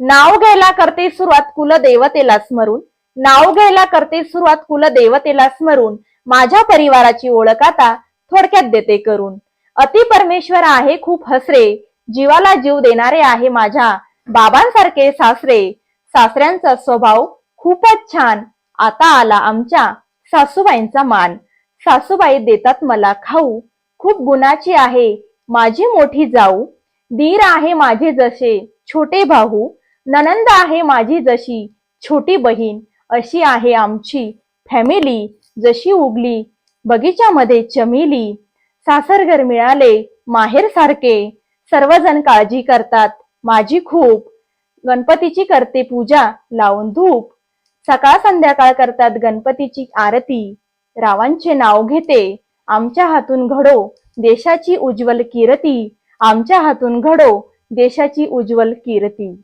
नाव घ्यायला करते सुरुवात कुलदेवतेला स्मरून. नाव घ्यायला करते सुरुवात कुलदेवतेला स्मरून. माझ्या परिवाराची ओळख आता थोडक्यात देते करून. अति परमेश्वर आहे खूप हसरे. जीवाला जीव देणारे आहे माझ्या बाबांसारखे सासरे. सासऱ्यांचा स्वभाव खूपच छान. आता आला आमच्या सासूबाईंचा मान. सासूबाई देतात मला खाऊ. खूप गुणाची आहे. माझी मोठी जाऊ. दीर आहे माझे जसे. छोटे भाऊ. ननंद आहे माझी जशी छोटी बहीण अशी आहे आमची फॅमिली जशी उगली बगीच्यामध्ये चमेली. सासरघर मिळाले माहेर सारखे. सर्वजण काळजी करतात माझी खूप. गणपतीची करते पूजा लावून धूप. सकाळ संध्याकाळ करतात गणपतीची आरती. रावांचे नाव घेते आमच्या हातून घडो देशाची उज्ज्वल कीर्ती. आमच्या हातून घडो देशाची उज्ज्वल कीर्ती.